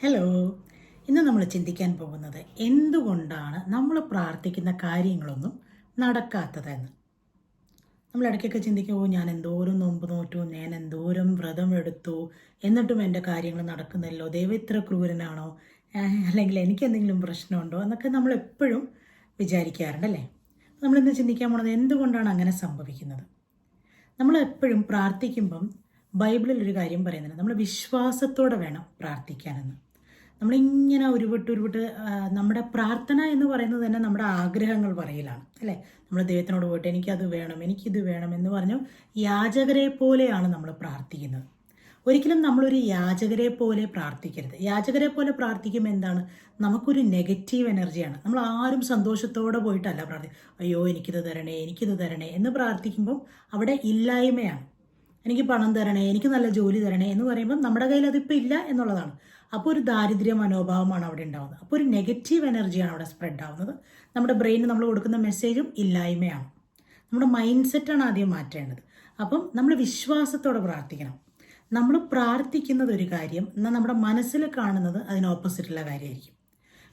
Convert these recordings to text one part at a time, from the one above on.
Hello ഇന്ന് നമ്മൾ ചിന്തിക്കാൻ പോകുന്നത് എന്തുകൊണ്ടാണ് നമ്മൾ പ്രാർത്ഥിക്കുന്ന കാര്യങ്ങളൊന്നും നടക്കാത്തതെന്ന്? നമ്മൾ ഇടയ്ക്കൊക്കെ ചിന്തിക്കുമോ ഞാൻ എന്തോരം നോമ്പ് നോറ്റു ഞാൻ എന്തോരം വ്രതം എടുത്തു എന്നിട്ടും എന്റെ കാര്യങ്ങൾ നടക്കുന്നില്ലോ ദൈവം ഇത്ര ക്രൂരനാണോ? അല്ലെങ്കിൽ എനിക്ക് എന്തെങ്കിലും പ്രശ്നമുണ്ടോ? എന്നൊക്കെ നമ്മൾ എപ്പോഴും വിചാരിക്കാറുണ്ടല്ലേ നമ്മളിന്ന് ചിന്തിക്കാൻ പോണത് എന്തുകൊണ്ടാണ് അങ്ങനെ സംഭവിക്കുന്നത്? നമ്മൾ എപ്പോഴും പ്രാർത്ഥിക്കുമ്പം ബൈബിളിൽ ഒരു കാര്യം പറയുന്നുണ്ട്. നമ്മൾ വിശ്വാസത്തോടെ വേണം പ്രാർത്ഥിക്കാനെന്ന്. നമ്മളിങ്ങനെ ഉരുവിട്ട് ഉരുവിട്ട് നമ്മുടെ പ്രാർത്ഥന എന്ന് പറയുന്നത് തന്നെ നമ്മുടെ ആഗ്രഹങ്ങൾ പറയലാണ് അല്ലേ? നമ്മൾ ദൈവത്തിനോട് പോയിട്ട് എനിക്കത് വേണം എനിക്കിത് വേണം എന്ന് പറഞ്ഞു യാചകരെ പോലെയാണ് നമ്മൾ പ്രാർത്ഥിക്കുന്നത്. ഒരിക്കലും നമ്മളൊരു യാചകരെ പോലെ പ്രാർത്ഥിക്കരുത്. യാചകരെ പോലെ പ്രാർത്ഥിക്കുമ്പോൾ എന്താണ്? നമുക്കൊരു നെഗറ്റീവ് എനർജിയാണ്. നമ്മൾ ആരും സന്തോഷത്തോടെ പോയിട്ടല്ല പ്രാർത്ഥി അയ്യോ എനിക്കിത് തരണേ എനിക്കിത് തരണേ എന്ന് പ്രാർത്ഥിക്കുമ്പോൾ അവിടെ ഇല്ലായ്മയാണ്. എനിക്ക് പണം തരണേ എനിക്ക് നല്ല ജോലി തരണേ എന്ന് പറയുമ്പോൾ നമ്മുടെ കയ്യിൽ അതിപ്പോൾ ഇല്ല എന്നുള്ളതാണ്. അപ്പോൾ ഒരു ദാരിദ്ര്യ മനോഭാവമാണ് അവിടെ ഉണ്ടാവുന്നത്. അപ്പോൾ ഒരു നെഗറ്റീവ് എനർജിയാണ് അവിടെ സ്പ്രെഡ് ആവുന്നത്. നമ്മുടെ ബ്രെയിനിന് നമ്മൾ കൊടുക്കുന്ന മെസ്സേജും ഇല്ലായ്മയാണ്. നമ്മുടെ മൈൻഡ് സെറ്റാണ് ആദ്യം മാറ്റേണ്ടത്. അപ്പം നമ്മൾ വിശ്വാസത്തോടെ പ്രാർത്ഥിക്കണം. നമ്മൾ പ്രാർത്ഥിക്കുന്നത് ഒരു കാര്യം എന്നാൽ നമ്മുടെ മനസ്സിൽ കാണുന്നത് അതിന് ഓപ്പോസിറ്റുള്ള കാര്യമായിരിക്കും.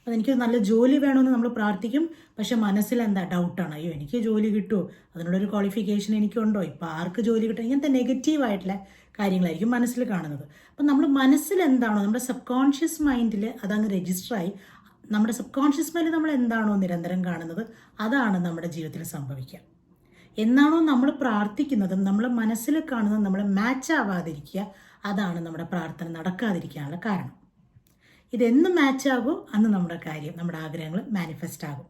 അപ്പം എനിക്കൊരു നല്ല ജോലി വേണമെന്ന് നമ്മൾ പ്രാർത്ഥിക്കും. പക്ഷെ മനസ്സിൽ എന്താ? ഡൗട്ടാണ് അയ്യോ എനിക്ക് ജോലി കിട്ടുമോ അതിനുള്ളൊരു ക്വാളിഫിക്കേഷൻ എനിക്കുണ്ടോ? ഇപ്പോൾ ആർക്ക് ജോലി കിട്ടും? ഇങ്ങനത്തെ നെഗറ്റീവായിട്ടുള്ള കാര്യങ്ങളായിരിക്കും മനസ്സിൽ കാണുന്നത്. അപ്പം നമ്മൾ മനസ്സിൽ എന്താണോ? നമ്മുടെ സബ് കോൺഷ്യസ് മൈൻഡിൽ അതങ്ങ് രജിസ്റ്ററായി നമ്മുടെ സബ് കോൺഷ്യസ് മൈൻഡിൽ നമ്മൾ എന്താണോ നിരന്തരം കാണുന്നത്? അതാണ് നമ്മുടെ ജീവിതത്തിൽ സംഭവിക്കുക. എന്നാണോ നമ്മൾ പ്രാർത്ഥിക്കുന്നതും? നമ്മൾ മനസ്സിൽ കാണുന്നതും നമ്മൾ മാച്ച് ആവാതിരിക്കുക. അതാണ് നമ്മുടെ പ്രാർത്ഥന നടക്കാതിരിക്കാനുള്ള കാരണം. ഇതെന്ന് മാച്ച് ആകും അന്ന് നമ്മുടെ കാര്യം നമ്മുടെ ആഗ്രഹങ്ങൾ മാനിഫെസ്റ്റ് ആകും.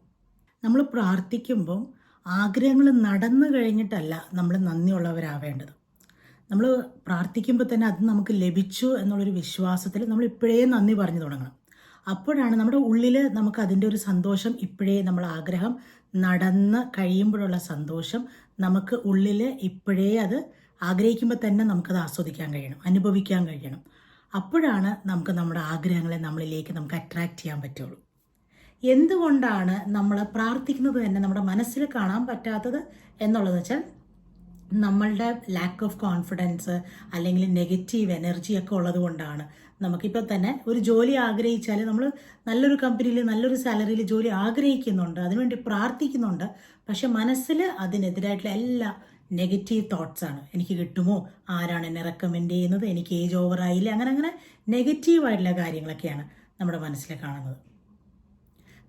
നമ്മൾ പ്രാർത്ഥിക്കുമ്പോൾ ആഗ്രഹങ്ങൾ നടന്നു കഴിഞ്ഞിട്ടല്ല നമ്മൾ നന്ദിയുള്ളവരാവേണ്ടത്. നമ്മൾ പ്രാർത്ഥിക്കുമ്പോൾ തന്നെ അത് നമുക്ക് ലഭിച്ചു എന്നുള്ളൊരു വിശ്വാസത്തിൽ നമ്മൾ ഇപ്പോഴേ നന്ദി പറഞ്ഞു തുടങ്ങണം. അപ്പോഴാണ് നമ്മുടെ ഉള്ളിൽ നമുക്ക് അതിന്റെ ഒരു സന്തോഷം ഇപ്പോഴേ നമ്മൾ ആഗ്രഹം നടന്ന് കഴിയുമ്പോഴുള്ള സന്തോഷം നമുക്ക് ഉള്ളിൽ ഇപ്പോഴേ അത് ആഗ്രഹിക്കുമ്പോൾ തന്നെ നമുക്കത് ആസ്വദിക്കാൻ കഴിയണം അനുഭവിക്കാൻ കഴിയണം. അപ്പോഴാണ് നമുക്ക് നമ്മുടെ ആഗ്രഹങ്ങളെ നമ്മളിലേക്ക് നമുക്ക് അട്രാക്റ്റ് ചെയ്യാൻ പറ്റുള്ളൂ. എന്തുകൊണ്ടാണ് നമ്മൾ പ്രാർത്ഥിക്കുന്നത് തന്നെ നമ്മുടെ മനസ്സിൽ കാണാൻ പറ്റാത്തത് എന്നുള്ളത് വെച്ചാൽ നമ്മളുടെ ലാക്ക് ഓഫ് കോൺഫിഡൻസ് അല്ലെങ്കിൽ നെഗറ്റീവ് എനർജി ഒക്കെ ഉള്ളത് കൊണ്ടാണ്. നമുക്കിപ്പോൾ തന്നെ ഒരു ജോലി ആഗ്രഹിച്ചാൽ നമ്മൾ നല്ലൊരു കമ്പനിയിൽ നല്ലൊരു സാലറിയിൽ ജോലി ആഗ്രഹിക്കുന്നുണ്ട് അതിനുവേണ്ടി പ്രാർത്ഥിക്കുന്നുണ്ട്. പക്ഷെ മനസ്സിൽ അതിനെതിരായിട്ടുള്ള എല്ലാ നെഗറ്റീവ് തോട്ട്സ് ആണ്. എനിക്ക് കിട്ടുമോ? ആരാണ് എന്നെ റെക്കമെൻഡ് ചെയ്യുന്നത്? എനിക്ക് ഏജ് ഓവർ ആയില്ല? അങ്ങനെ അങ്ങനെ നെഗറ്റീവായിട്ടുള്ള കാര്യങ്ങളൊക്കെയാണ് നമ്മുടെ മനസ്സിൽ കാണുന്നത്.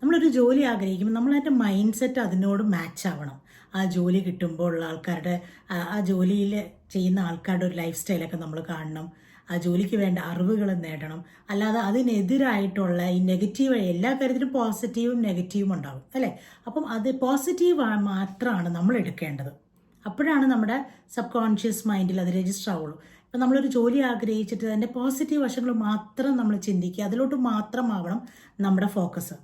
നമ്മളൊരു ജോലി ആഗ്രഹിക്കുമ്പോൾ നമ്മളതിന്റെ മൈൻഡ് സെറ്റ് അതിനോട് മാച്ച് ആവണം. ആ ജോലി കിട്ടുമ്പോൾ ഉള്ള ആൾക്കാരുടെ ആ- ആ ജോലിയിൽ ചെയ്യുന്ന ആൾക്കാരുടെ ഒരു ലൈഫ് സ്റ്റൈലൊക്കെ നമ്മൾ കാണണം. ആ ജോലിക്ക് വേണ്ട അറിവുകൾ നേടണം. അല്ലാതെ അതിനെതിരായിട്ടുള്ള ഈ നെഗറ്റീവ് എല്ലാ കാര്യത്തിലും പോസിറ്റീവും നെഗറ്റീവും ഉണ്ടാവും. അല്ലേ? അപ്പം അത് പോസിറ്റീവ് മാത്രമാണ് നമ്മൾ എടുക്കേണ്ടത്. അപ്പോഴാണ് നമ്മുടെ സബ് കോൺഷ്യസ് മൈൻഡിൽ അത് രജിസ്റ്റർ ആവുള്ളൂ. ഇപ്പം നമ്മളൊരു ജോലി ആഗ്രഹിച്ചിട്ട് അതിന്റെ പോസിറ്റീവ് വശങ്ങൾ മാത്രം നമ്മൾ ചിന്തിക്കുക അതിലോട്ട് മാത്രമാവണം നമ്മുടെ focus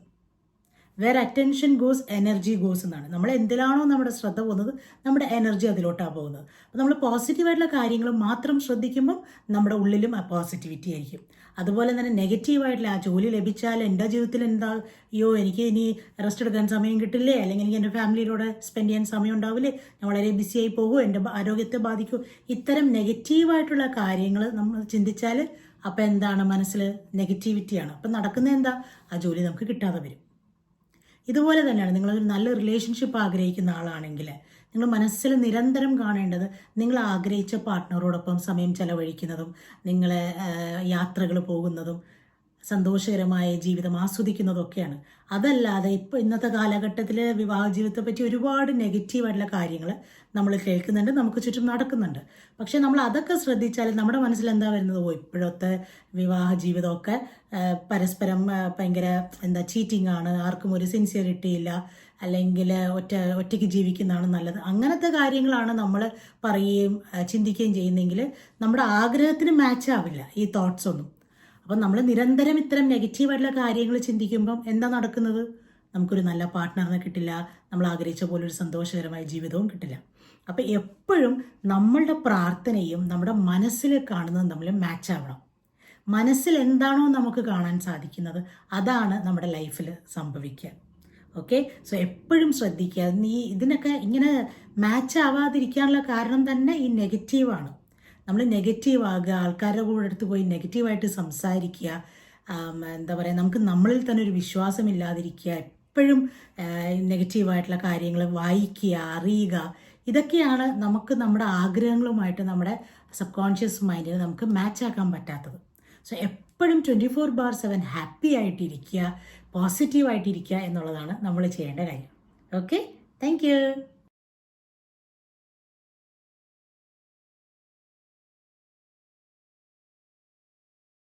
where attention goes energy goes എന്നാണ്. നമ്മൾ എന്തിലാണോ നമ്മുടെ ശ്രദ്ധ പോകുന്നത് നമ്മുടെ എനർജി അതിലോട്ടാണ് പോകുന്നത്. അപ്പോൾ നമ്മൾ പോസിറ്റീവായിട്ടുള്ള കാര്യങ്ങൾ മാത്രം ശ്രദ്ധിക്കുമ്പം നമ്മുടെ ഉള്ളിലും ആ പോസിറ്റിവിറ്റി ആയിരിക്കും. അതുപോലെ തന്നെ നെഗറ്റീവായിട്ടുള്ള ആ ജോലി ലഭിച്ചാൽ എന്റെ ജീവിതത്തിൽ എന്താ? അയ്യോ എനിക്ക് ഇനി റെസ്റ്റ് എടുക്കാൻ സമയം കിട്ടില്ലേ? അല്ലെങ്കിൽ എനിക്ക് എന്റെ ഫാമിലിയിലൂടെ സ്പെൻഡ് ചെയ്യാൻ സമയം ഉണ്ടാവില്ലേ? ഞാൻ വളരെ ബിസിയായി പോകുമോ എന്റെ ആരോഗ്യത്തെ ബാധിക്കും. ഇത്തരം നെഗറ്റീവായിട്ടുള്ള കാര്യങ്ങൾ നമ്മൾ ചിന്തിച്ചാൽ അപ്പോൾ എന്താണ്? മനസ്സിൽ നെഗറ്റിവിറ്റിയാണ് അപ്പം നടക്കുന്നത് എന്താ? ആ ജോലി നമുക്ക് കിട്ടാതെ വരും. ഇതുപോലെ തന്നെയാണ് നിങ്ങളൊരു നല്ല റിലേഷൻഷിപ്പ് ആഗ്രഹിക്കുന്ന ആളാണെങ്കിൽ നിങ്ങൾ മനസ്സിൽ നിരന്തരം കാണേണ്ടത് നിങ്ങൾ ആഗ്രഹിച്ച പാർട്ട്ണറോടൊപ്പം സമയം ചെലവഴിക്കുന്നതും നിങ്ങളെ യാത്രകൾ പോകുന്നതും സന്തോഷകരമായ ജീവിതം ആസ്വദിക്കുന്നതൊക്കെയാണ്. അതല്ലാതെ ഇപ്പോൾ ഇന്നത്തെ കാലഘട്ടത്തിൽ വിവാഹ ജീവിതത്തെ പറ്റി ഒരുപാട് നെഗറ്റീവായിട്ടുള്ള കാര്യങ്ങൾ നമ്മൾ കേൾക്കുന്നുണ്ട് നമുക്ക് ചുറ്റും നടക്കുന്നുണ്ട്. പക്ഷെ നമ്മൾ അതൊക്കെ ശ്രദ്ധിച്ചാൽ നമ്മുടെ മനസ്സിൽ എന്താ വരുന്നത്? ഓ ഇപ്പോഴത്തെ വിവാഹ ജീവിതമൊക്കെ പരസ്പരം ഭയങ്കര എന്താ ചീറ്റിംഗ് ആണ് ആർക്കും ഒരു സിൻസിയറിറ്റി ഇല്ല അല്ലെങ്കിൽ ഒറ്റ ഒറ്റയ്ക്ക് ജീവിക്കുന്നതാണ് നല്ലത്. അങ്ങനത്തെ കാര്യങ്ങളാണ് നമ്മൾ പറയുകയും ചിന്തിക്കുകയും ചെയ്യുന്നെങ്കിൽ നമ്മുടെ ആഗ്രഹത്തിന് മാച്ച് ആവില്ല ഈ തോട്ട്സ് ഒന്നും. അപ്പം നമ്മൾ നിരന്തരം ഇത്തരം നെഗറ്റീവായിട്ടുള്ള കാര്യങ്ങൾ ചിന്തിക്കുമ്പം എന്താ നടക്കുന്നത്? നമുക്കൊരു നല്ല പാർട്ട്ണറിനെ കിട്ടില്ല. നമ്മൾ ആഗ്രഹിച്ച പോലെ ഒരു സന്തോഷകരമായ ജീവിതവും കിട്ടില്ല. അപ്പം എപ്പോഴും നമ്മളുടെ പ്രാർത്ഥനയും നമ്മുടെ മനസ്സിൽ കാണുന്നതും തമ്മിൽ മാച്ച് ആവണം. മനസ്സിൽ എന്താണോ നമുക്ക് കാണാൻ സാധിക്കുന്നത് അതാണ് നമ്മുടെ ലൈഫിൽ സംഭവിക്കുക. ഓക്കെ സോ എപ്പോഴും ശ്രദ്ധിക്കുക. നീ ഇതിനൊക്കെ ഇങ്ങനെ മാച്ച് ആവാതിരിക്കാനുള്ള കാരണം തന്നെ ഈ നെഗറ്റീവാണ് നമ്മൾ നെഗറ്റീവ് ആകുക ആൾക്കാരുടെ കൂടെ അടുത്ത് പോയി നെഗറ്റീവായിട്ട് സംസാരിക്കുക എന്താ പറയുക നമുക്ക് നമ്മളിൽ തന്നെ ഒരു വിശ്വാസമില്ലാതിരിക്കുക എപ്പോഴും നെഗറ്റീവായിട്ടുള്ള കാര്യങ്ങൾ വായിക്കുക അറിയുക ഇതൊക്കെയാണ് നമുക്ക് നമ്മുടെ ആഗ്രഹങ്ങളുമായിട്ട് നമ്മുടെ സബ് കോൺഷ്യസ് മൈൻഡിന് നമുക്ക് മാച്ചാക്കാൻ പറ്റാത്തത്. സോ എപ്പോഴും twenty four bar seven happy ആയിട്ടിരിക്കുക പോസിറ്റീവായിട്ടിരിക്കുക എന്നുള്ളതാണ് നമ്മൾ ചെയ്യേണ്ട കാര്യം. Okay thank